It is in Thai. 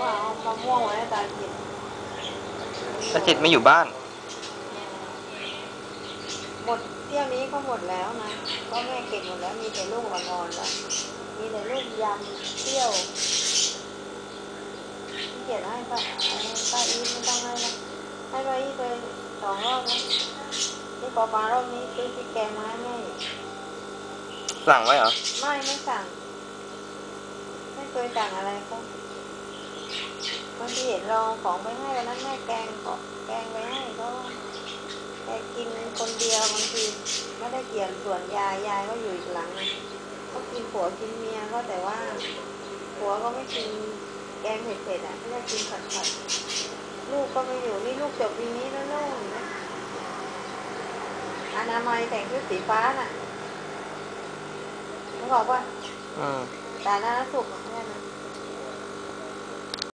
ว่าเอามะม่วงไว้ให้ตากินตาจิตไม่อยู่บ้าน หมดเที่ยวนี้ก็หมดแล้วนะก็แม่เก็บหมดแล้วมีแต่ลูกอ่อนๆแล้วมีแต่ลูกยำเที่ยวขี้เกียจให้ป้าป้าอีทไม่ต้องให้นะให้ป้าอีทไปสองรอบนะนี่ปอปลารอบนี้ซื้อพริกแกงมาให้แม่อีกสั่งไว้เหรอไม่ไม่สั่ง ไม่เคยสั่งอะไรก็บาง ที่เห็นลองของไปให้วันนั้นแม่แกงก็แกงไปให้ก็แกกินคนเดียวบางทีไม่ได้เกี่ยนส่วนยายยายก็อยู่อีกหลังนึงก็กินผัวกินเมียก็แต่ว่าผัวก็ไม่กินแกงเผ็ดๆอะไม่ได้กินผัดๆลูกก็ไม่อยู่นี่ลูกจบปีนี้แล้วลูกเห็นไหมอนามัยแต่งชุดสีฟ้าน่ะเขาบอกว่าอืมสาธารณสุขของแม่นะ